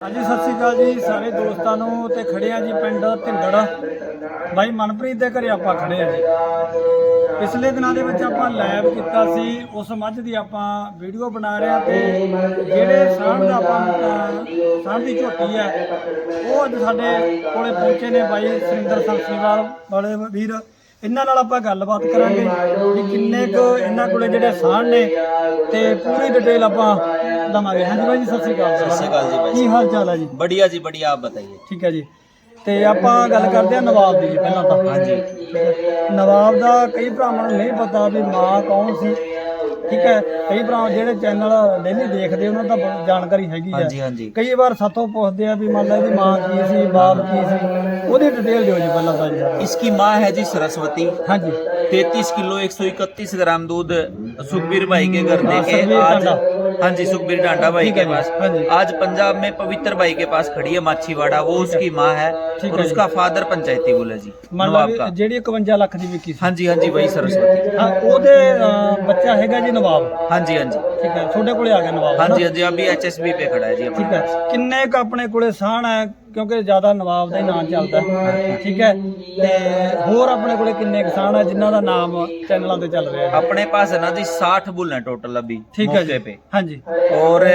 ਹਾਂਜੀ ਸਤਿ ਸ਼੍ਰੀ ਅਕਾਲ ਜੀ ਸਾਰੇ ਦੋਸਤਾਂ ਨੂੰ ਤੇ ਖੜੇ ਆ ਜੀ ਪਿੰਡ ਢਿੰਗੜ ਬਾਈ ਮਨਪ੍ਰੀਤ ਦੇ ਘਰੇ ਆਪਾਂ ਖੜੇ ਆ ਜੀ। ਪਿਛਲੇ ਦਿਨਾਂ ਦੇ ਵਿੱਚ ਆਪਾਂ ਲਾਈਵ ਕੀਤਾ ਸੀ ਉਸ ਮੱਝ ਦੀ ਆਪਾਂ ਵੀਡੀਓ ਬਣਾ ਰਹੇ ਆ ਤੇ ਜਿਹੜੇ ਸਾਂਢ ਦਾ ਆਪਾਂ ਅਹ, ਦੀ ਝੋਟੀ ਹੈ ਉਹ ਅੱਜ ਸਾਡੇ ਕੋਲੇ ਪਹੁੰਚੇ ਨੇ ਬਾਈ ਸੁਰਿੰਦਰ ਸੰਸੀਵਾਲ ਵਾਲੇ ਵੀਰ। ਇਹਨਾਂ ਨਾਲ ਆਪਾਂ ਗੱਲਬਾਤ ਕਰਾਂਗੇ ਕਿ ਕਿੰਨੇ ਕੁ ਇਹਨਾਂ ਕੋਲੇ ਜਿਹੜੇ ਸਾਂਢ ਨੇ ਤੇ ਪੂਰੀ ਡਿਟੇਲ ਆਪਾਂ ਦਵਾਂਗੇ ਹਾਂਜੀ ਬਾਈ ਜੀ ਸਤਿ ਸ਼੍ਰੀ ਅਕਾਲ ਸਤਿ ਸ਼੍ਰੀ ਅਕਾਲ ਜੀ ਬਾਈ ਕੀ ਹਾਲ ਚਾਲ ਹੈ ਜੀ बढ़िया जी बढ़िया आप बताइए ਠੀਕ ਹੈ ਜੀ ਤੇ ਆਪਾਂ ਗੱਲ ਕਰਦੇ ਆ ਨਵਾਬ ਦੀ ਜੀ ਪਹਿਲਾਂ ਤਾਂ ਹਾਂਜੀ। ਠੀਕ ਹੈ। ਨਵਾਬ ਦਾ ਕਈ ਭਰਾਵਾਂ ਨੂੰ ਨਹੀਂ ਪਤਾ ਵੀ ਮਾਂ ਕੌਣ ਸੀ ਠੀਕ ਹੈ ਕਈ ਭਰਾ ਜਿਹੜੇ ਚੈਨਲ ਡੇਲੀ ਦੇਖਦੇ ਉਹਨਾਂ ਦਾ ਬਹੁਤ ਜਾਣਕਾਰੀ ਹੈਗੀ हाँ जी ਹੈ हाँ ਜੀ ਕਈ ਵਾਰ ਸਾਥੋਂ ਪੁੱਛਦੇ ਆ ਵੀ ਮੰਨ ਲਾ ਇਹਦੀ ਮਾਂ ਕੀ ਸੀ ਬਾਪ ਕੀ ਸੀ ਉਹਦੀ ਡਿਟੇਲ ਦਿਓ ਜੀ ਪਹਿਲਾਂ ਤਾਂ ਜੀ इसकी माँ है जी सरस्वती ਹਾਂਜੀ 33 किलो 131 ग्राम दूध सुखबीर भाई के घर हाँ, देके सुखबीर आज डांडा। हाँ जी सुखबीर डांडा भाई ठीक है के जी, पास हाँ जी। आज पंजाब में पवित्र भाई के पास खड़ी है माछीवाड़ा वो उसकी माँ है ठीक और है जी। उसका फादर पंचायती बोला जी ਮੰਨ ਲਾ नवाब ਵੀ का ਜਿਹੜੀ 51 ਲੱਖ ਦੀ ਵਿਕੀ ਸੀ हाँ जी हाँ जी वही सरस्वती ਹਾਂ ਉਹਦੇ ਅਹ, ਬੱਚਾ ਹੈਗਾ ਜੀ ਨਵਾਬ हाँ जी हाँ जी ਠੀਕ ਹੈ ਤੁਹਾਡੇ ਕੋਲੇ ਆ ਗਿਆ ਨਵਾਬ हाँ ਹਨਾ? जी हाँ जी अभी एच पे खड़ा है जी ਠੀਕ हमारे ਹੈ ਕਿੰਨੇ ਕ ਆਪਣੇ ਕੋਲੇ ਸਾਣ ਹੈ ਕਿਉਂਕਿ ਜ਼ਿਆਦਾ ਨਵਾਬ ਦਾ ਹੀ ਨਾਮ ਚੱਲਦਾ ਹੈ। ਠੀਕ ਹੈ ਤੇ ਹੋਰ ਆਪਣੇ ਕੋਲੇ ਕਿੰਨੇ ਕਿਸਾਨ ਹੈ ਜਿਨ੍ਹਾਂ ਦਾ ਨਾਮ ਚੈਨਲਾਂ ਤੇ ਚੱਲ ਰਿਹਾ ਹੈ अपने पास है ना जी 60 बुल हैं टोटल अभी ਠੀਕ ਹੈ मौके ਜੀ पे ਹਾਂਜੀ और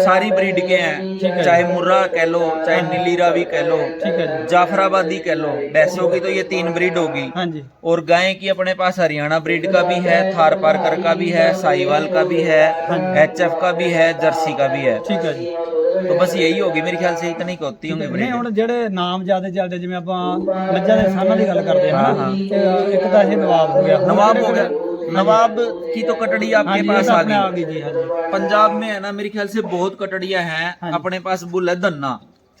सारी ब्रीड के ठीक है हैं चाहे मुर्रा कह लो चाहे नीली रावी कह लो ਠੀਕ ਹੈ ਜੀ जाफराबादी कह लो भैंसों की तो ये तीन ब्रीड होगी ਹਾਂਜੀ और गाय की अपने पास हरियाणा ब्रीड का भी है थार पारकर का भी है साहिवाल का भी है एच का भी है जर्सी का भी है ਠੀਕ ਹੈ ਜੀ तो बस यही होगी मेरे ख्याल से इतनी की होती होंगी ਨਹੀਂ ब्रीड ਹੁਣ ਜਿਹੜੇ ਨਾਮ ਜ਼ਿਆਦਾ ਚੱਲਦੇ ਜਿਵੇਂ ਆਪਾਂ ਮੱਝਾਂ ਦੇ ਸਾਨਾਂ ਦੀ ਗੱਲ ਕਰਦੇ ਹਾਂ ਹਾਂ, ਨਾ, ਹਾਂ। ਤੇ ਇੱਕ ਤਾਂ ਇਹ ਨਵਾਬ ਹੋ ਗਿਆ नवाब हो गया नवाब की तो कटड़ी आपके ਹਾਂਜੀ पास आ ਆ गई ਗਈ ਜੀ ਹਾਂਜੀ पंजाब में है ना मेरे ख्याल से बहुत कटड़ियां हैं हाँ। अपने पास बुल है धन्ना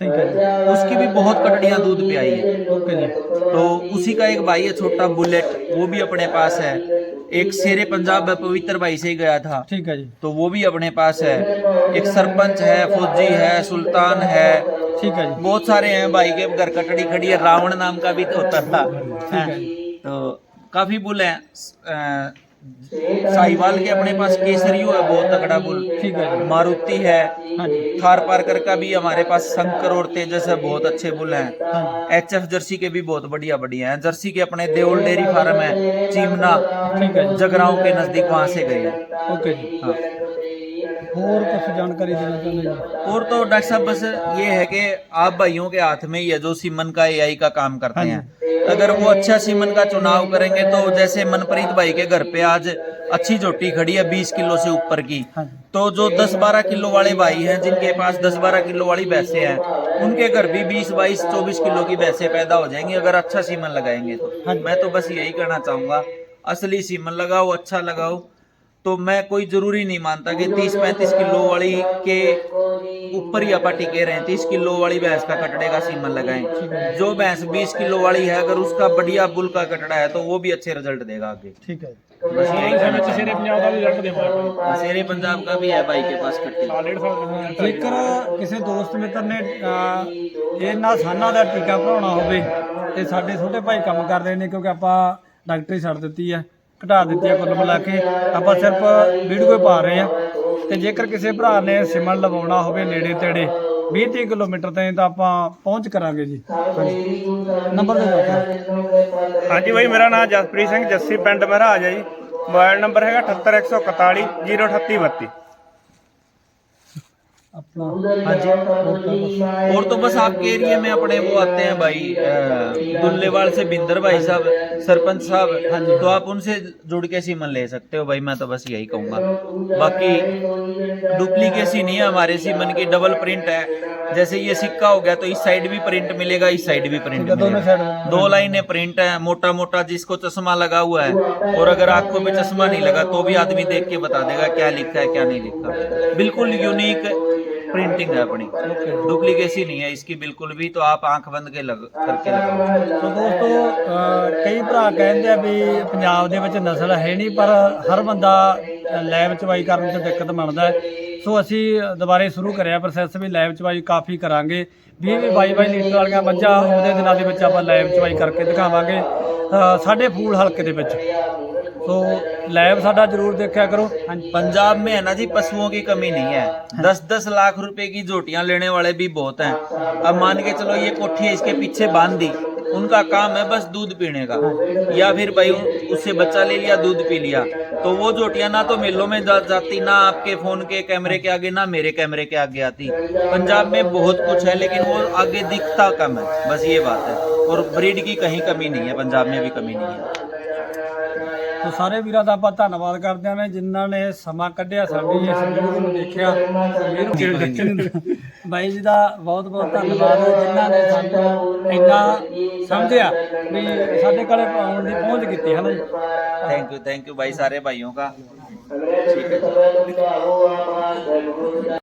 ਠੀਕ ਹੈ ਜੀ उसकी भी बहुत कटड़ियां दूध पे आई है ਓਕੇ ਜੀ तो उसी का एक भाई है छोटा बुलेट वो भी अपने पास है एक शेर पंजाब पवित्र भाई से गया था ठीक है जी तो वो भी अपने पास है एक सरपंच है फौजी है सुल्तान है ठीक है जी बहुत सारे हैं भाई के घर कटड़ी खड़ी है रावण नाम का भी तो होता था तो काफी बुल है साहिवाल के अपने पास केसरियो है बहुत तगड़ा बुल। ठीक है। मारुति है। हाँ थार पार्कर का भी हमारे पास शंकर और तेजस है बहुत अच्छे बुल हैं। हाँ। एच एफ़ जर्सी के भी बहुत बढ़िया बढ़िया हैं। जर्सी के अपने देओल डेयरी फार्म है चीमना ठीक है। जगराओं के नज़दीक वहाँ से गए हैं ओके जी। हाँ। और कुछ जानकारी देना चाहेंगे और तो डॉक्टर साहब बस ये है कि आप भाइयों के हाथ में ही है जो सीमन का एआई का काम करते हाँ हैं। अगर वो अच्छा सीमन का चुनाव करेंगे तो जैसे मनप्रीत भाई के घर पे आज अच्छी झोटी खड़ी है 20 किलो से ऊपर की। हाँ तो जो 10-12 किलो वाले भाई हैं जिनके पास 10-12 किलो वाली भैंसे हैं उनके घर भी 20-22 24 किलो की भैंसे पैदा हो जाएँगी अगर अच्छा सीमन लगाएँगे तो। हाँ। मैं तो बस यही कहना चाहूँगा असली सीमन लगाओ अच्छा लगाओ। तो मैं कोई ज़रूरी नहीं मानता कि 30-35 किलो वाली के ऊपर ही आप टिके रहे 30 किलो वाली भैंस का कटड़े का सीमन लगाएं जो भैंस 20 किलो वाली है अगर उसका बढ़िया बुल का कटड़ा है तो वो भी अच्छे रिजल्ट देगा आगे ਠੀਕ ਹੈ बस यही कहना चाहूंगा शेरे पंजाब का भी है भाई के पास कट्टी ਜੇਕਰ ਕਿਸੇ ਦੋਸਤ ਮਿੱਤਰ ਨੇ ਅਹ, ਇਹਨਾਂ ਸਾਨਾਂ ਦਾ ਟੀਕਾ ਭਰਾਉਣਾ ਹੋਵੇ ਤੇ ਸਾਡੇ ਛੋਟੇ ਭਾਈ ਕੰਮ ਕਰ ਰਹੇ ਨੇ ਕਿਉਂਕਿ ਆਪਾਂ ਡਾਕਟਰੀ ਛੱਡ ਦਿੱਤੀ ਹੈ ਘਟਾ ਦਿੱਤੀ ਹੈ ਕੁੱਲ ਮਿਲਾ ਕੇ ਆਪਾਂ ਸਿਰਫ ਵੀਡੀਓ ਪਾ ਰਹੇ ਹਾਂ ਤੇ ਜੇਕਰ ਕਿਸੇ ਭਰਾ ਨੇ ਸਿਮਣ ਲਵਾਉਣਾ ਹੋਵੇ ਨੇੜੇ ਤੇੜੇ 20 30 ਕਿਲੋਮੀਟਰ ਤੇ ਤਾਂ ਆਪਾਂ ਪਹੁੰਚ ਕਰਾਂਗੇ ਜੀ। ਨੰਬਰ ਦੇ ਦਿਓ ਹਾਂਜੀ ਬਾਈ, ਮੇਰਾ ਨਾਮ ਜਸਪ੍ਰੀਤ ਸਿੰਘ, ਜੱਸੀ ਪਿੰਡ ਮਹਾਰਾਜ ਹੈ ਜੀ। ਮੋਬਾਈਲ ਨੰਬਰ ਹੈਗਾ 78141 03832 अपना। हाँ जी तो और, तो बस आपके एरिया में अपने वो आते हैं भाई दुल्लेवाल से बिंदर भाई साहब सरपंच साहब हाँ जी। तो आप उनसे जुड़ के सीमन ले सकते हो भाई मैं तो बस यही कहूँगा। बाकी डुप्लीकेसी नहीं है हमारे सीमन की डबल प्रिंट है। जैसे ये सिक्का हो गया तो इस साइड भी प्रिंट मिलेगा इस साइड भी प्रिंट मिलेगा। दो लाइने प्रिंट है मोटा मोटा जिसको चश्मा लगा हुआ है और अगर आँखों में चश्मा नहीं लगा तो भी आदमी देख के बता देगा क्या लिखा है क्या नहीं लिखा। बिल्कुल यूनिक प्रिंटिंग है अपनी डुप्लीकेसी नहीं है इसकी बिल्कुल भी तो आप आंख बंद के लग करके लगाओ ਸੋ ਦੋਸਤੋ ਅਹ ਕਈ ਭਰਾ ਕਹਿੰਦੇ ਆ ਵੀ ਪੰਜਾਬ ਦੇ ਵਿੱਚ ਨਸਲ ਹੈ ਨਹੀਂ ਪਰ ਹਰ ਬੰਦਾ ਲੈਬ ਚਵਾਈ ਕਰਨ 'ਚ ਦਿੱਕਤ ਮੰਨਦਾ ਹੈ ਸੋ ਅਸੀਂ ਦੁਬਾਰੇ ਸ਼ੁਰੂ ਕਰਿਆ ਪ੍ਰੋਸੈਸ ਵੀ ਲੈਬ ਚਵਾਈ ਕਾਫੀ ਕਰਾਂਗੇ 20 ਵੀ 22 22 ਲੀਟਰ ਵਾਲੀਆਂ ਮੱਝਾਂ ਉਹਦੇ ਦਿਨਾਂ ਦੇ ਵਿੱਚ ਆਪਾਂ ਲੈਬ ਚਵਾਈ ਕਰਕੇ ਦਿਖਾਵਾਂਗੇ ਅਹ ਸਾਡੇ ਫੂਲ ਹਲਕੇ ਦੇ ਵਿੱਚ ਸੋ लाइव साडा ज़रूर देखा करो। हाँ पंजाब में है ना जी पशुओं की कमी नहीं है। हाँ। दस दस लाख रुपए की जोटियाँ लेने वाले भी बहुत हैं। अब मान के चलो ये कोठी इसके पीछे बाँध दी उनका काम है बस दूध पीने का। हाँ। या फिर भाई उससे बच्चा ले लिया दूध पी लिया। तो वो जोटिया ना तो मेलों में जा, जाती ना आपके फ़ोन के कैमरे के आगे ना मेरे कैमरे के आगे आती। पंजाब में बहुत कुछ है लेकिन वो आगे दिखता कम है। बस ये बात है। और ब्रीड की कहीं कमी नहीं है पंजाब में भी कमी नहीं है। ਤੇ ਸਾਰੇ ਵੀਰਾਂ ਦਾ ਆਪਾਂ ਧੰਨਵਾਦ ਕਰਦੇ ਹਾਂ ਜਿਨ੍ਹਾਂ ਨੇ ਸਮਾਂ ਕੱਢਿਆ ਸਾਡੀ ਇਸ ਵੀਡੀਓ ਨੂੰ ਦੇਖਿਆ। ਬਾਈ ਜੀ ਦਾ ਬਹੁਤ ਬਹੁਤ ਧੰਨਵਾਦ ਜਿਨ੍ਹਾਂ ਨੇ ਸਾਨੂੰ ਇੰਨਾ ਸਮਝਿਆ ਵੀ ਸਾਡੇ ਕੋਲੇ ਆਉਣ ਦੀ ਪਹੁੰਚ ਕੀਤੀ ਹੈ ਨਾ ਜੀ ਥੈਂਕ ਯੂ ਥੈਂਕ ਯੂ ਬਾਈ ਸਾਰੇ ਭਾਈਓ ਦਾ ਠੀਕ ਹੈ